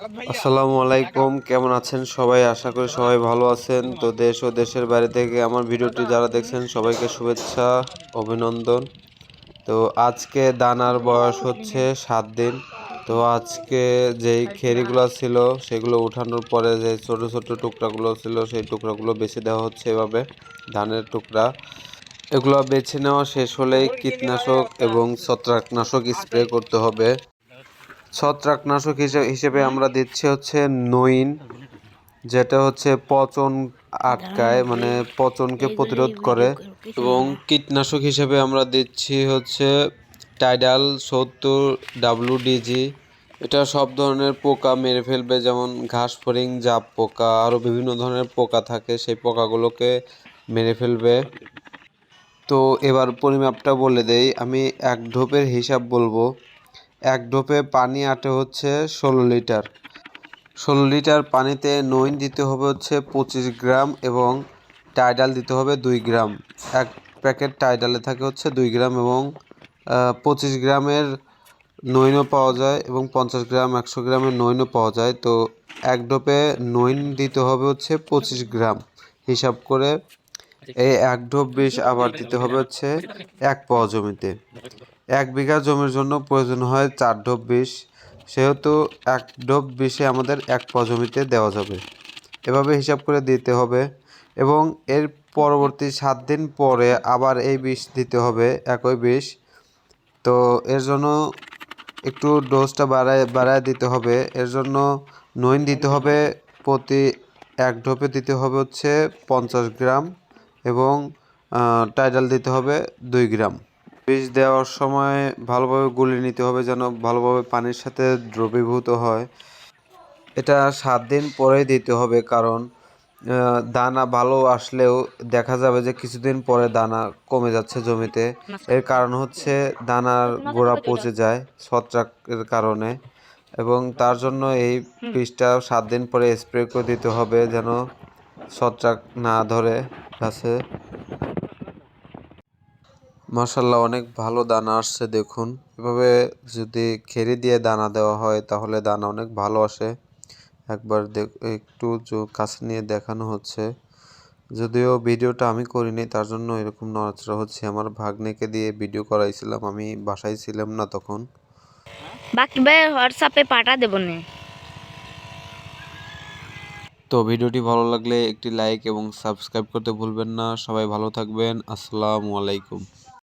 আসসালামু আলাইকুম, কেমন আছেন? সবাই আশা করি সবাই ভালো আছেন। তো দেশ ও দেশের বাইরে থেকে আমার ভিডিওটি যারা দেখছেন, সবাইকে শুভেচ্ছা, অভিনন্দন। তো আজকে দানার বয়স হচ্ছে সাত দিন। তো আজকে যেই খেরিগুলো ছিল, সেগুলো উঠানোর পরে যে ছোট ছোট টুকরাগুলো ছিল, সেই টুকরাগুলো বেছে দেওয়া হচ্ছে এভাবে, ধানের টুকরা। এগুলো বেছে নেওয়া শেষ হলেই কীটনাশক এবং ছত্রাকনাশক স্প্রে করতে হবে। ছত্রাকনাশক হিসেবে হিসেবে আমরা দিচ্ছি হচ্ছে নইন যেটা হচ্ছে পচন আটকায় মানে পচনকে প্রতিরোধ করে। এবং কীটনাশক হিসেবে আমরা দিচ্ছি হচ্ছে টাইডাল সত্তর ডাব্লুডিজি এটা সব ধরনের পোকা মেরে ফেলবে যেমন ঘাস ফড়িং জাপ পোকা আরও বিভিন্ন ধরনের পোকা থাকে সেই পোকাগুলোকে মেরে ফেলবে। তো এবার পরিমাপটা বলে দেই আমি এক ঢোপের হিসাব বলব। এক ঢোপে পানি আটে হচ্ছে ষোলো লিটার। ষোলো লিটার পানিতে নইন দিতে হবে হচ্ছে পঁচিশ গ্রাম এবং টাইডাল দিতে হবে দুই গ্রাম। এক প্যাকেট টাইডালে থাকে হচ্ছে দুই গ্রাম এবং পঁচিশ গ্রামের নইনও পাওয়া যায় এবং পঞ্চাশ গ্রাম, একশো গ্রামের নইনও পাওয়া যায়। তো এক ডোপে নইন দিতে হবে হচ্ছে পঁচিশ গ্রাম। হিসাব করে এই এক ঢোপ বিষ আবার দিতে হবে হচ্ছে এক পাওয়া জমিতে। এক বিঘা জমির জন্য প্রয়োজন হয় চার ঢোপ বিষ। সেহেতু এক ঢোপ বিষে আমাদের এক প জমিতে দেওয়া যাবে। এভাবে হিসাব করে দিতে হবে এবং এর পরবর্তী সাত দিন পরে আবার এই বিষ দিতে হবে একই বিষ। তো এর জন্য একটু ডোজটা বাড়ায় বাড়ায় দিতে হবে। এর জন্য নইন দিতে হবে, প্রতি এক ঢোপে দিতে হবে হচ্ছে পঞ্চাশ গ্রাম এবং টাইডাল দিতে হবে দুই গ্রাম। বীজ দেওয়ার সময় ভালোভাবে গুলিয়ে নিতে হবে যেন ভালোভাবে পানির সাথে দ্রবীভূত হয়। এটা সাত দিন পরেই দিতে হবে কারণ দানা ভালো আসলেও দেখা যাবে যে কিছুদিন পরে দানা কমে যাচ্ছে জমিতে। এর কারণ হচ্ছে দানার গোড়া পচে যায় ছত্রাকের কারণে এবং তার জন্য এই বীজটা সাত দিন পরে স্প্রে করে দিতে হবে যেন ছত্রাক না ধরে গাছে। মাসাল্লাহ অনেক ভালো দানা আসছে দেখুন। এভাবে যদি খেরি দিয়ে দানা দেওয়া হয় তাহলে দানা অনেক ভালো আসে। একবার একটু কাছে নিয়ে দেখানো হচ্ছে। যদিও ভিডিওটা আমি করিনি তার জন্য এরকম নড়াচড়া হচ্ছে। আমার ভাগ্নেকে দিয়ে ভিডিও করাইছিলাম আমি বাসায় ছিলাম না তখন। বাকি ভাই হোয়াটসঅ্যাপে পাঠা দেবো না। তো ভিডিওটি ভালো লাগলে একটি লাইক এবং সাবস্ক্রাইব করতে ভুলবেন না। সবাই ভালো থাকবেন। আসসালামু আলাইকুম।